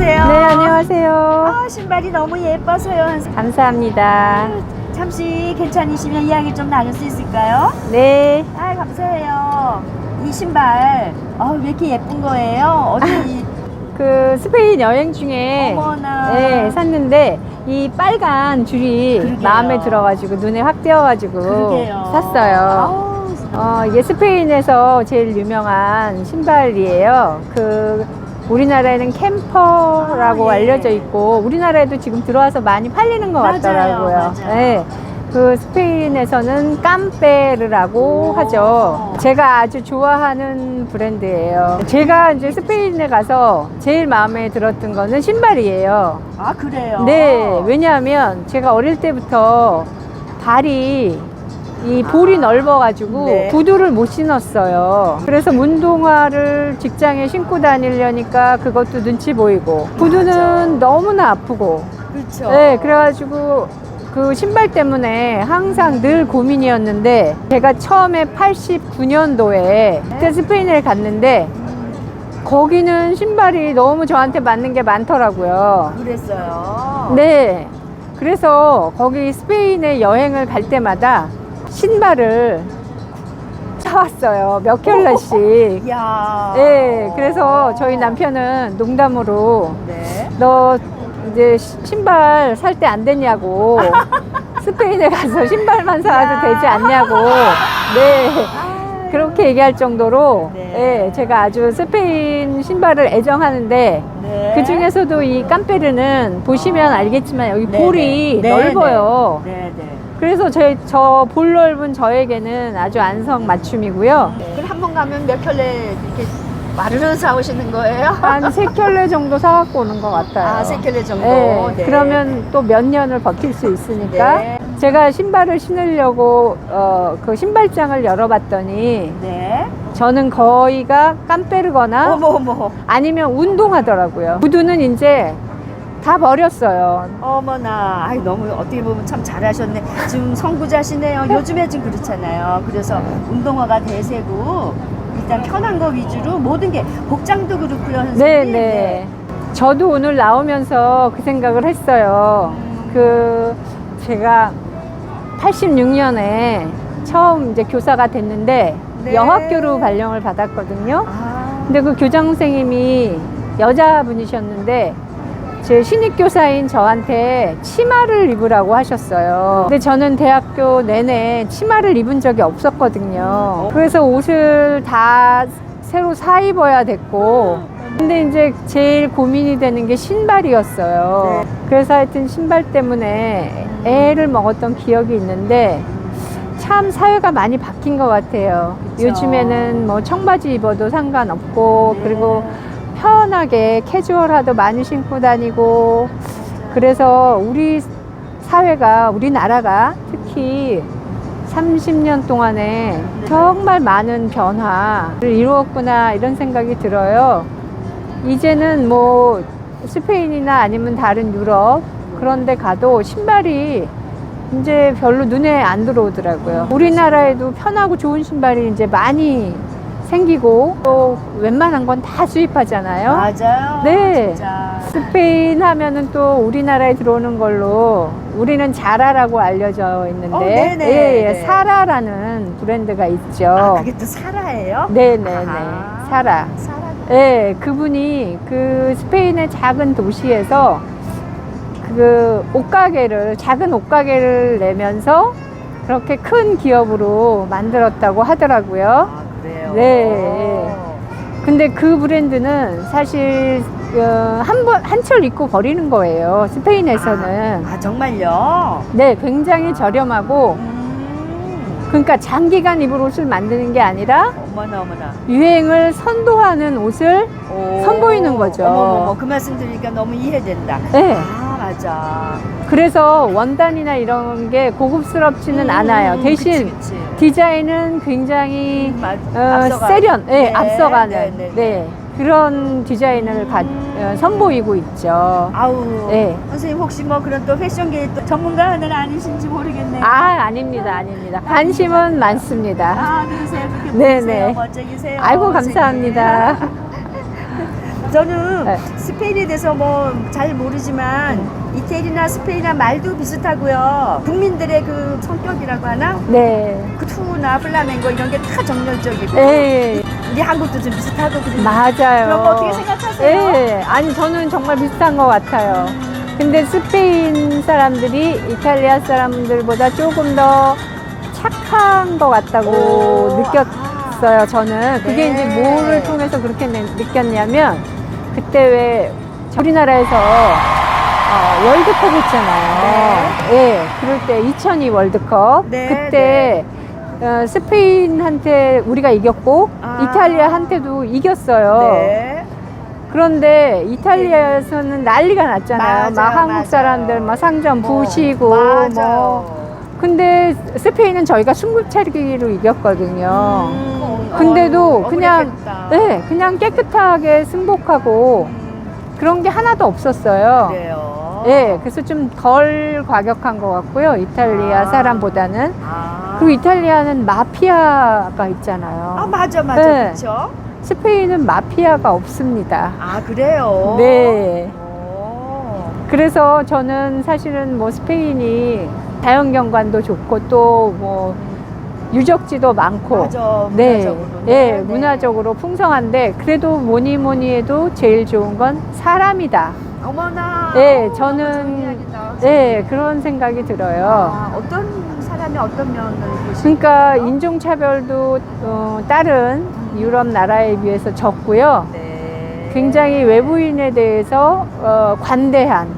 안녕하세요. 네, 안녕하세요. 아, 신발이 너무 예뻐서요. 감사합니다. 잠시 괜찮으시면 이야기 좀 나눌 수 있을까요? 네. 아, 감사해요. 이 신발, 아, 왜 이렇게 예쁜 거예요? 어디, 그 스페인 여행 중에 어머나. 네, 샀는데 이 빨간 줄이 그러게요. 마음에 들어가지고 눈에 확 띄어가지고 그러게요. 샀어요. 아우, 어, 이게 스페인에서 제일 유명한 신발이에요. 그 우리나라에는 캠퍼라고 아, 예. 알려져 있고 우리나라에도 지금 들어와서 많이 팔리는 것 맞아요, 같더라고요. 맞아요. 네. 그 스페인에서는 깜페르라고 오. 하죠. 제가 아주 좋아하는 브랜드예요. 제가 이제 스페인에 가서 제일 마음에 들었던 거는 신발이에요. 아, 그래요? 네, 왜냐하면 제가 어릴 때부터 발이 이 볼이 넓어가지고 네. 구두를 못 신었어요. 그래서 운동화를 직장에 신고 다니려니까 그것도 눈치 보이고 구두는 맞아. 너무나 아프고 그렇죠. 네, 그래가지고 그 신발 때문에 항상 늘 고민이었는데 제가 처음에 89년도에 그때 스페인을 갔는데 거기는 신발이 너무 저한테 맞는 게 많더라고요. 그랬어요. 네. 그래서 거기 스페인에 여행을 갈 때마다 신발을 사왔어요. 몇 켤레씩. 이야. 네. 그래서 저희 남편은 농담으로 네. 너 이제 시- 신발 살 때안 됐냐고. 스페인에 가서 신발만 사와도 야. 되지 않냐고. 네. 아, 그렇게 얘기할 정도로 네. 네, 제가 아주 스페인 신발을 애정하는데 네. 그 중에서도 이 깜페르는 보시면 알겠지만 여기 네, 볼이 네. 넓어요. 네, 네. 그래서 제 저 볼 넓은 저에게는 아주 안성 맞춤이고요. 네. 그럼 한 번 가면 몇 켤레 이렇게 마르르 사오시는 거예요? 한 세 켤레 정도 사갖고 오는 것 같아요. 아, 세 켤레 정도. 네, 네. 그러면 또 몇 년을 버틸 수 있으니까 네. 제가 신발을 신으려고 어, 그 신발장을 열어봤더니 네. 저는 거의가 깜빼르거나 어머 어머. 아니면 운동하더라고요. 구두는 이제 다 버렸어요. 어머나. 아이 너무 어떻게 보면 참 잘하셨네. 지금 선구자시네요. 요즘에 좀 그렇잖아요. 그래서 운동화가 대세고 일단 편한 거 위주로 모든 게 복장도 그렇고요. 선생님. 네, 네. 저도 오늘 나오면서 그 생각을 했어요. 음. 그 제가 86년에 처음 이제 교사가 됐는데 네. 여학교로 발령을 받았거든요. 아. 근데 그 교장 선생님이 여자분이셨는데 제 신입 교사인 저한테 치마를 입으라고 하셨어요. 근데 저는 대학교 내내 치마를 입은 적이 없었거든요. 그래서 옷을 다 새로 사 입어야 됐고 근데 이제 제일 고민이 되는 게 신발이었어요. 그래서 하여튼 신발 때문에 애를 먹었던 기억이 있는데 참 사회가 많이 바뀐 것 같아요. 그쵸. 요즘에는 뭐 청바지 입어도 상관없고 네. 그리고 편하게 캐주얼화도 많이 신고 다니고 그래서 우리 사회가 우리나라가 특히 30년 동안에 정말 많은 변화를 이루었구나 이런 생각이 들어요. 이제는 뭐 스페인이나 아니면 다른 유럽 그런 데 가도 신발이 이제 별로 눈에 안 들어오더라고요. 우리나라에도 편하고 좋은 신발이 이제 많이 생기고 또 웬만한 건 다 수입하잖아요. 맞아요. 네. 진짜. 스페인 하면은 또 우리나라에 들어오는 걸로 우리는 자라라고 알려져 있는데 어, 네네. 예, 예, 네. 사라라는 브랜드가 있죠. 아, 그게 또 사라예요? 네네네 아하. 사라. 사라. 예, 그분이 그 스페인의 작은 도시에서 그 옷가게를 작은 옷가게를 내면서 그렇게 큰 기업으로 만들었다고 하더라고요. 아? 네. 근데 그 브랜드는 사실 어, 한번 한철 입고 버리는 거예요. 스페인에서는. 아, 정말요? 네, 굉장히 저렴하고 음. 그러니까 장기간 입을 옷을 만드는 게 아니라 어머나, 어머나. 유행을 선도하는 옷을 오. 선보이는 거죠. 어머머머, 그 말씀 들으니까 너무 이해된다. 네. 아, 맞아. 그래서 원단이나 이런 게 고급스럽지는 음, 않아요. 대신 그치, 그치. 디자인은 굉장히 맞, 어, 앞서가는. 세련, 네, 네, 앞서가는 네, 네, 네, 그런 디자인을 가, 어, 선보이고 있죠. 아우. 네. 선생님 혹시 뭐 그런 또 패션계의 또 전문가는 아니신지 모르겠네요. 아, 아닙니다, 아닙니다. 관심은 많습니다. 아, 그러세요. 그렇게 네, 보이세요. 네. 멋쟁이세요. 아이고, 선생님. 감사합니다. 저는 네. 스페인에 대해서 뭐 잘 모르지만 이태리나 스페인이나 말도 비슷하고요. 국민들의 그 성격이라고 하나? 네. 그 투나 플라멩고 이런 게 다 정열적이고 예, 우리 한국도 좀 비슷하고 그러는데 맞아요. 그런 거 어떻게 생각하세요? 예, 아니 저는 정말 비슷한 것 같아요. 근데 스페인 사람들이 이탈리아 사람들보다 조금 더 착한 것 같다고 오, 느꼈어요. 저는 그게 네. 이제 뭐를 통해서 그렇게 느- 느꼈냐면 그때 왜 우리나라에서 어, 월드컵 했잖아요. 예, 그럴 때 2002 월드컵 네, 그때 어, 스페인한테 우리가 이겼고 아. 이탈리아한테도 이겼어요. 네. 그런데 이탈리아에서는 난리가 났잖아요. 맞아요, 막 한국 맞아요. 사람들 막 상점 뭐, 부시고 맞아요. 뭐. 근데 스페인은 저희가 승부차기로 이겼거든요. 음, 근데도 어, 그냥 억울했겠다. 네, 그냥 깨끗하게 승복하고 음, 그런 게 하나도 없었어요. 그래요. 예, 그래서 좀 덜 과격한 것 같고요. 이탈리아 아. 사람보다는. 아. 그리고 이탈리아는 마피아가 있잖아요. 아 맞아 맞아 네. 그렇죠. 스페인은 마피아가 없습니다. 아 그래요. 네. 오. 그래서 저는 사실은 뭐 스페인이 자연경관도 좋고 또뭐 유적지도 많고 맞아 네. 예, 네. 문화적으로 풍성한데 그래도 뭐니 뭐니 해도 제일 좋은 건 사람이다. 어머나. 예, 어우, 저는. 예, 그런 생각이 들어요. 아, 어떤 사람이 어떤 면을? 그러니까 인종차별도 어, 다른 유럽 나라에 비해서 적고요. 네. 굉장히 외부인에 대해서 어, 관대한.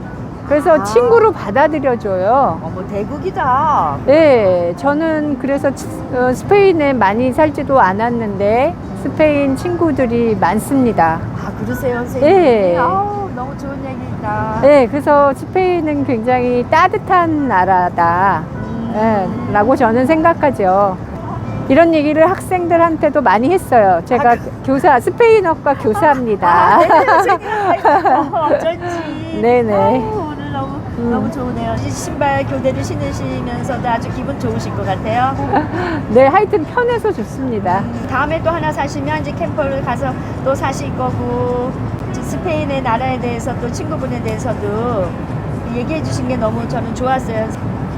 그래서 아. 친구로 받아들여줘요. 어머 대국이다. 네, 저는 그래서 치- 어, 스페인에 많이 살지도 않았는데 스페인 친구들이 많습니다. 아 그러세요 선생님. 예. 아우 너무 좋은 얘기다. 네, 그래서 스페인은 굉장히 따뜻한 나라다. 음. 네, 라고 저는 생각하죠. 이런 얘기를 학생들한테도 많이 했어요. 제가 아, 교사, 스페인어과 교사입니다. 아, 네, 선생님. 어, 어쩐지. 네네. 아우, 음. 너무 좋으네요. 이 신발 교대를 신으시면서도 아주 기분 좋으실 것 같아요. 네, 하여튼 편해서 좋습니다. 음, 다음에 또 하나 사시면 이제 캠퍼를 가서 또 사실 거고 이제 스페인의 나라에 대해서 또 친구분에 대해서도 얘기해 주신 게 너무 저는 좋았어요.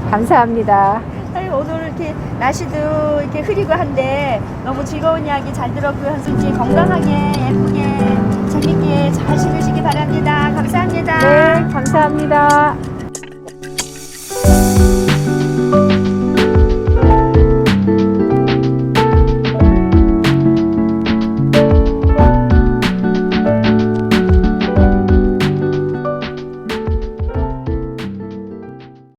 감사합니다. 아유, 오늘 이렇게 날씨도 이렇게 흐리고 한데 너무 즐거운 이야기 잘 들었고요. 선생님 건강하게 예쁘게 재밌게 잘 신으시기 바랍니다. 감사합니다. 네, 감사합니다.